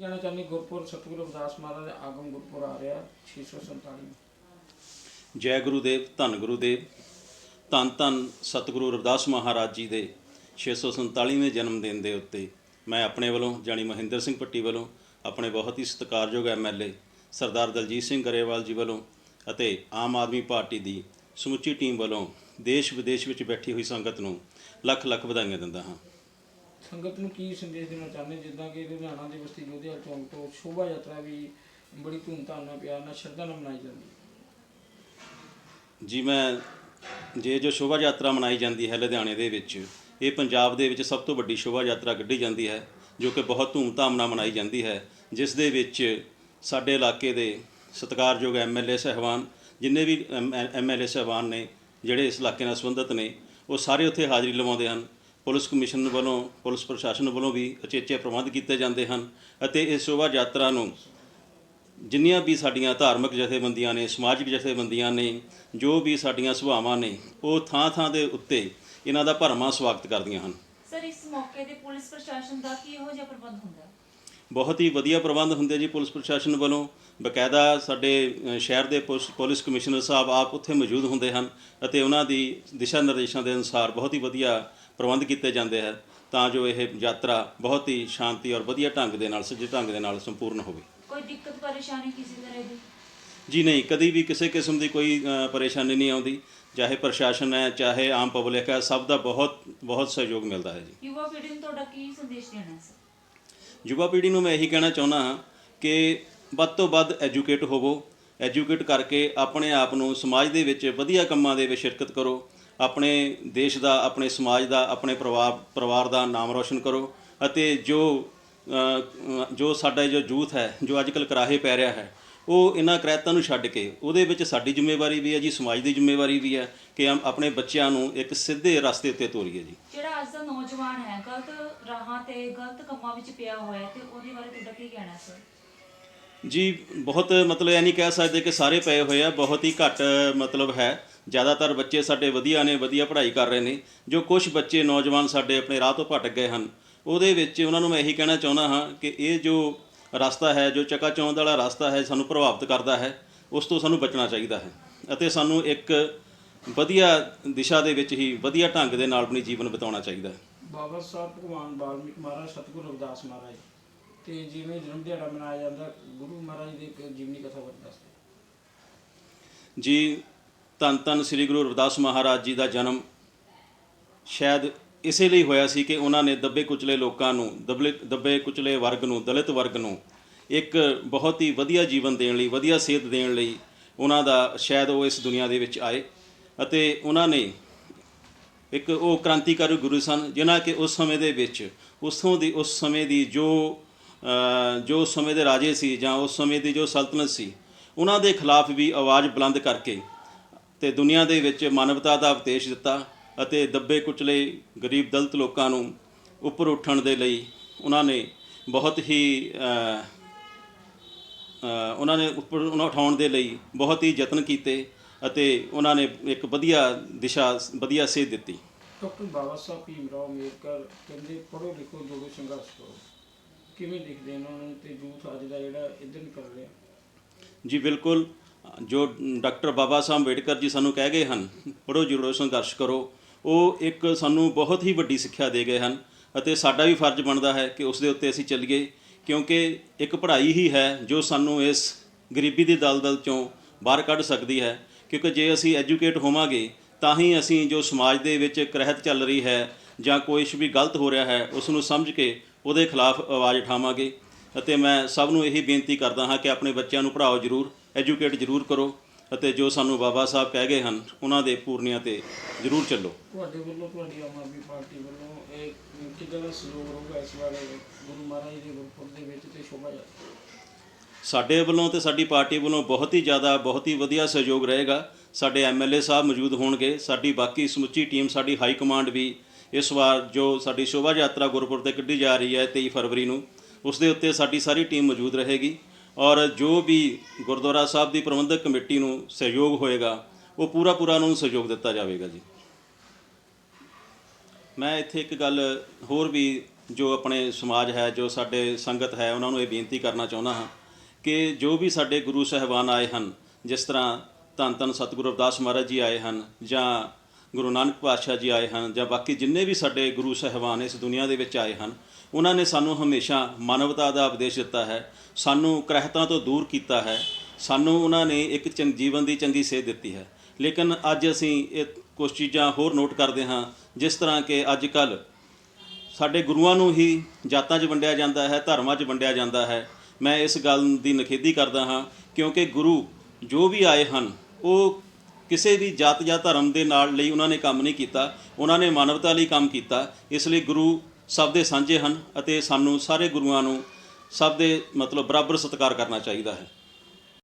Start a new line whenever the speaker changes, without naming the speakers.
ਕਹਿਣਾ ਚਾਹੁੰਦੀ ਗੁਰਪੁਰ ਸਤਿਗੁਰੂ ਰਵਿਦਾਸ ਮਹਾਰਾਜ ਆਗਮ ਗੁਰਪੁਰ ਆ ਰਿਹਾ 647
ਜੈ ਗੁਰੂਦੇਵ, ਧੰਨ ਗੁਰੂਦੇਵ, ਧੰਨ ਧੰਨ ਸਤਿਗੁਰੂ ਰਵਿਦਾਸ ਮਹਾਰਾਜ ਜੀ ਦੇ 647ਵੇਂ ਜਨਮ ਦਿਨ ਦੇ ਉੱਤੇ ਮੈਂ ਆਪਣੇ ਵੱਲੋਂ ਜਾਣੀ ਮਹਿੰਦਰ ਸਿੰਘ ਪੱਟੀ ਵੱਲੋਂ ਆਪਣੇ ਬਹੁਤ ਹੀ ਸਤਿਕਾਰਯੋਗ ਐਮਐਲਏ ਸਰਦਾਰ ਦਲਜੀਤ ਸਿੰਘ ਗਰੇਵਾਲ ਜੀ ਵੱਲੋਂ ਅਤੇ ਆਮ ਆਦਮੀ ਪਾਰਟੀ ਦੀ ਸਮੁੱਚੀ ਟੀਮ ਵੱਲੋਂ ਦੇਸ਼ ਵਿਦੇਸ਼ ਵਿੱਚ ਬੈਠੀ ਹੋਈ ਸੰਗਤ ਨੂੰ ਲੱਖ ਲੱਖ ਵਧਾਈਆਂ ਦਿੰਦਾ ਹਾਂ।
ਸੰਗਤ ਨੂੰ ਕੀ ਸੰਦੇਸ਼ ਦੇਣਾ ਚਾਹੁੰਦੇ? ਜਿੱਦਾਂ ਕਿ ਲੁਧਿਆਣਾ ਦੇ ਬਸਤੀ ਜੋਧੇਵਾਲ ਚੌਂਕ ਤੋਂ ਸ਼ੋਭਾ ਯਾਤਰਾ ਵੀ ਬੜੀ ਧੂਮਧਾਮ ਨਾਲ, ਪਿਆਰ ਨਾਲ, ਸ਼ਰਧਾ ਨਾਲ ਮਨਾਈ ਜਾਂਦੀ ਹੈ।
ਜੀ, ਮੈਂ ਜੇ ਜੋ ਸ਼ੋਭਾ ਯਾਤਰਾ ਮਨਾਈ ਜਾਂਦੀ ਹੈ ਲੁਧਿਆਣੇ ਦੇ ਵਿੱਚ, ਇਹ ਪੰਜਾਬ ਦੇ ਵਿੱਚ ਸਭ ਤੋਂ ਵੱਡੀ ਸ਼ੋਭਾ ਯਾਤਰਾ ਕੱਢੀ ਜਾਂਦੀ ਹੈ, ਜੋ ਕਿ ਬਹੁਤ ਧੂਮਧਾਮ ਨਾਲ ਮਨਾਈ ਜਾਂਦੀ ਹੈ। ਜਿਸ ਦੇ ਵਿੱਚ ਸਾਡੇ ਇਲਾਕੇ ਦੇ ਸਤਿਕਾਰਯੋਗ ਐਮਐਲਏ ਸਹਿਬਾਨ, ਜਿੰਨੇ ਵੀ ਐਮਐਲਏ ਸਹਿਬਾਨ ਨੇ, ਜਿਹੜੇ ਇਸ ਇਲਾਕੇ ਨਾਲ ਸੰਬੰਧਿਤ ਨੇ, ਉਹ ਸਾਰੇ ਉੱਥੇ ਹਾਜ਼ਰੀ ਲਵਾਉਂਦੇ ਹਨ। ਪੁਲਿਸ ਕਮਿਸ਼ਨ ਵੱਲੋਂ ਪੁਲਿਸ ਪ੍ਰਸ਼ਾਸਨ ਵੱਲੋਂ ਵੀ ਉਚੇਚੇ ਪ੍ਰਬੰਧ ਕੀਤੇ ਜਾਂਦੇ ਹਨ ਅਤੇ ਇਸ ਸ਼ੋਭਾ ਯਾਤਰਾ ਨੂੰ ਜਿੰਨੀਆਂ ਵੀ ਸਾਡੀਆਂ ਧਾਰਮਿਕ ਜਥੇਬੰਦੀਆਂ ਨੇ ਸਮਾਜਿਕ ਜਥੇਬੰਦੀਆਂ ਨੇ ਜੋ ਵੀ ਸਾਡੀਆਂ ਸੁਭਾਵਾਂ ਨੇ ਉਹ ਥਾਂ-ਥਾਂ ਦੇ ਉੱਤੇ ਇਹਨਾਂ ਦਾ ਭਰਮਾ ਸਵਾਗਤ ਕਰਦੀਆਂ ਹਨ।
ਸਰ ਇਸ ਮੌਕੇ ਤੇ ਪੁਲਿਸ ਪ੍ਰਸ਼ਾਸਨ ਦਾ ਕੀ ਇਹੋ ਜਿਹਾ ਪ੍ਰਬੰਧ ਹੁੰਦਾ?
ਬਹੁਤ ਹੀ ਵਧੀਆ ਪ੍ਰਬੰਧ ਹੁੰਦੇ ਜੀ ਪੁਲਿਸ ਪ੍ਰਸ਼ਾਸਨ ਵੱਲੋਂ। ਬਕਾਇਦਾ ਸਾਡੇ ਸ਼ਹਿਰ ਦੇ ਪੁਲਿਸ ਕਮਿਸ਼ਨਰ ਸਾਹਿਬ ਆਪ ਉੱਥੇ ਮੌਜੂਦ ਹੁੰਦੇ ਹਨ ਅਤੇ ਉਹਨਾਂ ਦੀ ਦਿਸ਼ਾ ਨਿਰਦੇਸ਼ਾਂ ਦੇ ਅਨੁਸਾਰ ਬਹੁਤ ਹੀ ਵਧੀਆ ਪ੍ਰਬੰਧ ਕੀਤੇ ਜਾਂਦੇ ਹਨ ਤਾਂ ਜੋ ਇਹ ਯਾਤਰਾ ਬਹੁਤ ਹੀ ਸ਼ਾਂਤੀ ਔਰ ਵਧੀਆ ਢੰਗ ਦੇ ਨਾਲ ਸੱਜੇ ਢੰਗ ਦੇ ਨਾਲ ਸੰਪੂਰਨ ਹੋਵੇ।
ਕੋਈ ਦਿੱਕਤ ਪਰੇਸ਼ਾਨੀ ਕਿਸੇ ਤਰ੍ਹਾਂ ਦੀ?
ਜੀ ਨਹੀਂ ਕਦੀ ਵੀ ਕਿਸੇ ਕਿਸਮ ਦੀ ਕੋਈ ਪਰੇਸ਼ਾਨੀ ਨਹੀਂ ਆਉਂਦੀ। ਚਾਹੇ ਪ੍ਰਸ਼ਾਸਨ ਹੈ ਚਾਹੇ ਆਮ ਪਬਲਿਕ ਹੈ ਸਭ ਦਾ ਬਹੁਤ ਬਹੁਤ ਸਹਿਯੋਗ ਮਿਲਦਾ ਹੈ ਜੀ।
ਯੁਵਾ ਪੀੜ੍ਹੀ ਨੂੰ ਤੁਹਾਡਾ ਕੀ ਸੰਦੇਸ਼ ਦੇਣਾ ਹੈ?
ਯੁਵਾ ਪੀੜ੍ਹੀ ਨੂੰ ਮੈਂ ਇਹੀ ਕਹਿਣਾ ਚਾਹੁੰਦਾ ਹਾਂ ਕਿ ਵੱਧ ਤੋਂ ਵੱਧ ਐਜੂਕੇਟ ਹੋਵੋ। ਐਜੂਕੇਟ ਕਰਕੇ ਆਪਣੇ ਆਪ ਨੂੰ ਸਮਾਜ ਦੇ ਵਿੱਚ ਵਧੀਆ ਕੰਮਾਂ ਦੇ ਵਿੱਚ ਸ਼ਿਰਕਤ ਕਰੋ। ਆਪਣੇ ਦੇਸ਼ ਦਾ ਆਪਣੇ ਸਮਾਜ ਦਾ ਆਪਣੇ ਪਰਿਵਾਰ ਪਰਿਵਾਰ ਦਾ ਨਾਮ ਰੋਸ਼ਨ ਕਰੋ ਅਤੇ ਜੋ ਜੋ ਸਾਡਾ ਜੋ ਯੂਥ ਹੈ ਜੋ ਅੱਜਕੱਲ ਕਰਾਹੇ ਪੈ ਰਿਹਾ ਹੈ ਉਹ ਇਹਨਾਂ ਕ੍ਰੈਤਾਂ ਨੂੰ ਛੱਡ ਕੇ ਉਹਦੇ ਵਿੱਚ ਸਾਡੀ ਜ਼ਿੰਮੇਵਾਰੀ ਵੀ ਹੈ ਜੀ ਸਮਾਜ ਦੀ ਜ਼ਿੰਮੇਵਾਰੀ ਵੀ ਹੈ ਕਿ ਹਮ ਆਪਣੇ ਬੱਚਿਆਂ ਨੂੰ ਇੱਕ ਸਿੱਧੇ ਰਸਤੇ ਉੱਤੇ ਤੋਰੀਏ ਜੀ।
ਜਿਹੜਾ ਅੱਜ ਦਾ ਨੌਜਵਾਨ ਹੈ ਗਲਤ ਰਾਹਾਂ ਤੇ ਗਲਤ ਕੰਮਾਂ ਵਿੱਚ ਪਿਆ ਹੋਇਆ ਤੇ ਉਹਦੇ ਬਾਰੇ ਤੁਹਾਡਾ ਕੀ ਕਹਿਣਾ ਸਰ?
ਜੀ ਬਹੁਤ ਮਤਲਬ ਇਹ ਨਹੀਂ ਕਹਿ ਸਕਦੇ ਕਿ ਸਾਰੇ ਪਏ ਹੋਏ ਆ ਬਹੁਤ ਹੀ ਘੱਟ ਮਤਲਬ ਹੈ। ਜ਼ਿਆਦਾਤਰ ਬੱਚੇ ਸਾਡੇ ਵਧੀਆ ਨੇ ਵਧੀਆ ਪੜ੍ਹਾਈ ਕਰ ਰਹੇ ਨੇ ਜੋ ਕੁਝ ਬੱਚੇ ਨੌਜਵਾਨ ਸਾਡੇ ਆਪਣੇ ਰਾਹ ਤੋਂ ਭਟਕ ਗਏ ਹਨ ਉਹਦੇ ਵਿੱਚ ਉਹਨਾਂ ਨੂੰ ਮੈਂ ਇਹੀ ਕਹਿਣਾ ਚਾਹੁੰਦਾ ਹਾਂ ਕਿ ਇਹ ਜੋ ਰਸਤਾ ਹੈ ਜੋ ਚਕਾਚੌਂਦ ਵਾਲਾ ਰਸਤਾ ਹੈ ਸਾਨੂੰ ਪ੍ਰਭਾਵਿਤ ਕਰਦਾ ਹੈ ਉਸ ਤੋਂ ਸਾਨੂੰ ਬਚਣਾ ਚਾਹੀਦਾ ਹੈ ਅਤੇ ਸਾਨੂੰ ਇੱਕ ਵਧੀਆ ਦਿਸ਼ਾ ਦੇ ਵਿੱਚ ਹੀ ਵਧੀਆ ਢੰਗ ਦੇ ਨਾਲ ਆਪਣੀ ਜੀਵਨ ਬਿਤਾਉਣਾ ਚਾਹੀਦਾ ਹੈ।
ਬਾਬਾ ਸਾਹਿਬ ਭਗਵਾਨ ਵਾਲਮੀਕ ਮਹਾਰਾਜ ਸਤਿਗੁਰੂ ਰਵਿਦਾਸ ਮਹਾਰਾਜ ਤੇ ਜਿਵੇਂ ਜਨਮ ਦਿਹਾੜਾ ਮਨਾਇਆ ਜਾਂਦਾ ਗੁਰੂ ਮਹਾਰਾਜ ਦੀ ਇੱਕ ਜੀਵਨੀ ਕਥਾ ਬਾਰੇ ਦੱਸਦੇ।
ਜੀ ਧੰਨ ਧੰਨ ਸ੍ਰੀ ਗੁਰੂ ਰਵਿਦਾਸ ਮਹਾਰਾਜ ਜੀ ਦਾ ਜਨਮ ਸ਼ਾਇਦ ਇਸੇ ਲਈ ਹੋਇਆ ਸੀ ਕਿ ਉਹਨਾਂ ਨੇ ਦੱਬੇ ਕੁਚਲੇ ਲੋਕਾਂ ਨੂੰ, ਦਬਲੇ, ਦੱਬੇ ਕੁਚਲੇ ਵਰਗ ਨੂੰ, ਦਲਿਤ ਵਰਗ ਨੂੰ ਇੱਕ ਬਹੁਤ ਹੀ ਵਧੀਆ ਜੀਵਨ ਦੇਣ ਲਈ, ਵਧੀਆ ਸਿਹਤ ਦੇਣ ਲਈ ਉਹਨਾਂ ਦਾ ਸ਼ਾਇਦ ਉਹ ਇਸ ਦੁਨੀਆ ਦੇ ਵਿੱਚ ਆਏ ਅਤੇ ਉਹਨਾਂ ਨੇ ਇੱਕ ਉਹ ਕ੍ਰਾਂਤੀਕਾਰੀ ਗੁਰੂ ਸਨ ਜਿਨ੍ਹਾਂ ਕਿ ਉਸ ਸਮੇਂ ਦੇ ਵਿੱਚ ਉਸੋਂ ਦੀ ਉਸ ਸਮੇਂ ਦੀ ਜੋ ਜੋ ਉਸ ਸਮੇਂ ਦੇ ਰਾਜੇ ਸੀ ਜਾਂ ਉਸ ਸਮੇਂ ਦੀ ਜੋ ਸਲਤਨਤ ਸੀ, ਉਹਨਾਂ ਦੇ ਖਿਲਾਫ ਵੀ ਆਵਾਜ਼ ਬੁਲੰਦ ਕਰਕੇ ਤੇ ਦੁਨੀਆ ਦੇ ਵਿੱਚ ਮਾਨਵਤਾ ਦਾ ਉਪਦੇਸ਼ ਦਿੱਤਾ ਅਤੇ ਦੱਬੇ ਕੁਚਲੇ ਗਰੀਬ ਦਲਿਤ ਲੋਕਾਂ ਨੂੰ ਉੱਪਰ ਉੱਠਣ ਦੇ ਲਈ ਉਹਨਾਂ ਨੇ ਬਹੁਤ ਹੀ ਉਹਨਾਂ ਨੇ ਉੱਪਰ ਉਹਨਾਂ ਉਠਾਉਣ ਦੇ ਲਈ ਬਹੁਤ ਹੀ ਯਤਨ ਕੀਤੇ ਅਤੇ ਉਹਨਾਂ ਨੇ ਇੱਕ ਵਧੀਆ ਦਿਸ਼ਾ ਵਧੀਆ ਸੇਧ ਦਿੱਤੀ।
ਡਾਕਟਰ ਬਾਬਾ ਸਾਹਿਬ ਭੀਮ ਰਾਓ ਅੰਬੇਦਕਰ ਕਹਿੰਦੇ ਪੜ੍ਹੋ ਲਿਖੋ ਜੋੜੋ ਸੰਘਰਸ਼ ਕਰੋ। ਕਿਵੇਂ ਲਿਖਦੇ ਇਹਨਾਂ ਨੂੰ? ਤੇ ਯੂਥ ਅੱਜ ਦਾ ਜਿਹੜਾ ਇੱਧਰ ਨਿਕਲ ਰਿਹਾ।
ਜੀ ਬਿਲਕੁਲ। ਜੋ ਡਾਕਟਰ ਬਾਬਾ ਸਾਹਿਬ ਅੰਬੇਡਕਰ ਜੀ ਸਾਨੂੰ ਕਹਿ ਗਏ ਹਨ, ਪੜ੍ਹੋ ਜੁੜੋ ਸੰਘਰਸ਼ ਕਰੋ। ਉਹ ਇੱਕ ਸਾਨੂੰ ਬਹੁਤ ਹੀ ਵੱਡੀ ਸਿੱਖਿਆ ਦੇ ਗਏ ਹਨ ਅਤੇ ਸਾਡਾ ਵੀ ਫਰਜ਼ ਬਣਦਾ ਹੈ ਕਿ ਉਸ ਦੇ ਉੱਤੇ ਅਸੀਂ ਚੱਲੀਏ, ਕਿਉਂਕਿ ਇੱਕ ਪੜ੍ਹਾਈ ਹੀ ਹੈ ਜੋ ਸਾਨੂੰ ਇਸ ਗਰੀਬੀ ਦੀ ਦਲਦਲ ਚੋਂ ਬਾਹਰ ਕੱਢ ਸਕਦੀ ਹੈ। ਕਿਉਂਕਿ ਜੇ ਅਸੀਂ ਐਜੂਕੇਟ ਹੋਵਾਂਗੇ, ਤਾਂ ਹੀ ਅਸੀਂ ਜੋ ਸਮਾਜ ਦੇ ਵਿੱਚ ਕਰਹਿਤ ਚੱਲ ਰਹੀ ਹੈ ਜਾਂ ਕੋਈ ਵੀ ਗਲਤ ਹੋ ਰਿਹਾ ਹੈ, ਉਸ ਨੂੰ ਸਮਝ ਕੇ ਉਹਦੇ ਖਿਲਾਫ ਆਵਾਜ਼ ਉਠਾਵਾਂਗੇ। ਅਤੇ ਮੈਂ ਸਭ ਨੂੰ ਇਹੀ ਬੇਨਤੀ ਕਰਦਾ ਹਾਂ ਕਿ ਆਪਣੇ ਬੱਚਿਆਂ ਨੂੰ ਪੜ੍ਹਾਓ ਜ਼ਰੂਰ। ਐਜੂਕੇਟ ਜ਼ਰੂਰ ਕਰੋ ਅਤੇ ਜੋ ਸਾਨੂੰ ਬਾਬਾ ਸਾਹਿਬ ਕਹਿ ਗਏ ਹਨ ਉਹਨਾਂ ਦੇ ਪੂਰਨਿਆਂ ਤੇ ਜ਼ਰੂਰ ਚੱਲੋ।
ਤੁਹਾਡੇ ਵੱਲੋਂ ਤੁਹਾਡੀ ਆਮ ਆਦਮੀ ਪਾਰਟੀ ਵੱਲੋਂ ਇਹ ਕਿੱਦਾਂ ਦਾ ਸਹਿਯੋਗ ਰਹੂਗਾ ਇਸ ਵਾਰ ਗੁਰੂ ਮਹਾਰਾਜ ਦੇ ਗੁਰਪੁਰਬ ਦੇ ਵਿੱਚ ਤੇ ਸ਼ੋਭਾ ਯਾਤਰਾ?
ਸਾਡੇ ਵੱਲੋਂ ਤੇ ਸਾਡੀ ਪਾਰਟੀ ਵੱਲੋਂ ਬਹੁਤ ਹੀ ਜ਼ਿਆਦਾ ਬਹੁਤ ਹੀ ਵਧੀਆ ਸਹਿਯੋਗ ਰਹੇਗਾ। ਸਾਡੇ ਐਮਐਲਏ ਸਾਹਿਬ ਮੌਜੂਦ ਹੋਣਗੇ ਸਾਡੀ ਬਾਕੀ ਸਮੁੱਚੀ ਟੀਮ ਸਾਡੀ ਹਾਈ ਕਮਾਂਡ ਵੀ ਇਸ ਵਾਰ ਜੋ ਸਾਡੀ ਸ਼ੋਭਾ ਯਾਤਰਾ ਗੁਰਪੁਰ ਤੇ ਕੱਢੀ ਜਾ ਰਹੀ ਹੈ 23 ਫਰਵਰੀ ਨੂੰ ਉਸ ਦੇ ਉੱਤੇ ਸਾਡੀ ਸਾਰੀ ਟੀਮ ਮੌਜੂਦ ਰਹੇਗੀ। ਔਰ ਜੋ ਵੀ ਗੁਰਦੁਆਰਾ ਸਾਹਿਬ ਦੀ ਪ੍ਰਬੰਧਕ ਕਮੇਟੀ ਨੂੰ ਸਹਿਯੋਗ ਹੋਏਗਾ, ਉਹ ਪੂਰਾ ਪੂਰਾ ਉਹਨਾਂ ਨੂੰ ਸਹਿਯੋਗ ਦਿੱਤਾ ਜਾਵੇਗਾ ਜੀ। ਮੈਂ ਇੱਥੇ ਇੱਕ ਗੱਲ ਹੋਰ ਵੀ ਜੋ ਆਪਣੇ ਸਮਾਜ ਹੈ, ਜੋ ਸਾਡੇ ਸੰਗਤ ਹੈ, ਉਹਨਾਂ ਨੂੰ ਇਹ ਬੇਨਤੀ ਕਰਨਾ ਚਾਹੁੰਦਾ ਹਾਂ ਕਿ ਜੋ ਵੀ ਸਾਡੇ ਗੁਰੂ ਸਾਹਿਬਾਨ ਆਏ ਹਨ, ਜਿਸ ਤਰ੍ਹਾਂ ਧੰਨ ਧੰਨ ਸਤਿਗੁਰੂ ਅਰਦਾਸ ਮਹਾਰਾਜ ਜੀ ਆਏ ਹਨ, ਜਾਂ ਗੁਰੂ ਨਾਨਕ ਪਾਤਸ਼ਾਹ ਜੀ ਆਏ ਹਨ, ਜਾਂ ਬਾਕੀ ਜਿੰਨੇ ਵੀ ਸਾਡੇ ਗੁਰੂ ਸਾਹਿਬਾਨ ਇਸ ਦੁਨੀਆ ਦੇ ਵਿੱਚ ਆਏ ਹਨ ਉਹਨਾਂ ਨੇ ਸਾਨੂੰ ਹਮੇਸ਼ਾ ਮਾਨਵਤਾ ਦਾ ਉਪਦੇਸ਼ ਦਿੱਤਾ ਹੈ, ਸਾਨੂੰ ਕਰਹਿਤਾਂ ਤੋਂ ਦੂਰ ਕੀਤਾ ਹੈ, ਸਾਨੂੰ ਉਹਨਾਂ ਨੇ ਇੱਕ ਚੰਗ, ਜੀਵਨ ਦੀ ਚੰਗੀ ਸੇਧ ਦਿੱਤੀ ਹੈ। ਲੇਕਿਨ ਅੱਜ ਅਸੀਂ ਇਹ ਕੁਝ ਚੀਜ਼ਾਂ ਹੋਰ ਨੋਟ ਕਰਦੇ ਹਾਂ, ਜਿਸ ਤਰ੍ਹਾਂ ਕਿ ਅੱਜ ਕੱਲ੍ਹ ਸਾਡੇ ਗੁਰੂਆਂ ਨੂੰ ਹੀ ਜਾਤਾਂ 'ਚ ਵੰਡਿਆ ਜਾਂਦਾ ਹੈ, ਧਰਮਾਂ 'ਚ ਵੰਡਿਆ ਜਾਂਦਾ ਹੈ। ਮੈਂ ਇਸ ਗੱਲ ਦੀ ਨਖੇਦੀ ਕਰਦਾ ਹਾਂ, ਕਿਉਂਕਿ ਗੁਰੂ ਜੋ ਵੀ ਆਏ ਹਨ, ਉਹ ਕਿਸੇ ਵੀ ਜਾਤ ਜਾਂ ਧਰਮ ਦੇ ਨਾਲ ਲਈ ਉਹਨਾਂ ਨੇ ਕੰਮ ਨਹੀਂ ਕੀਤਾ, ਉਹਨਾਂ ਨੇ ਮਾਨਵਤਾ ਲਈ ਕੰਮ ਕੀਤਾ, ਇਸ ਲਈ ਗੁਰੂ ਸਭ ਦੇ ਸਾਂਝੇ ਹਨ ਅਤੇ ਸਾਨੂੰ ਸਾਰੇ ਗੁਰੂਆਂ ਨੂੰ ਸਭ ਦੇ ਮਤਲਬ ਬਰਾਬਰ ਸਤਿਕਾਰ ਕਰਨਾ ਚਾਹੀਦਾ ਹੈ।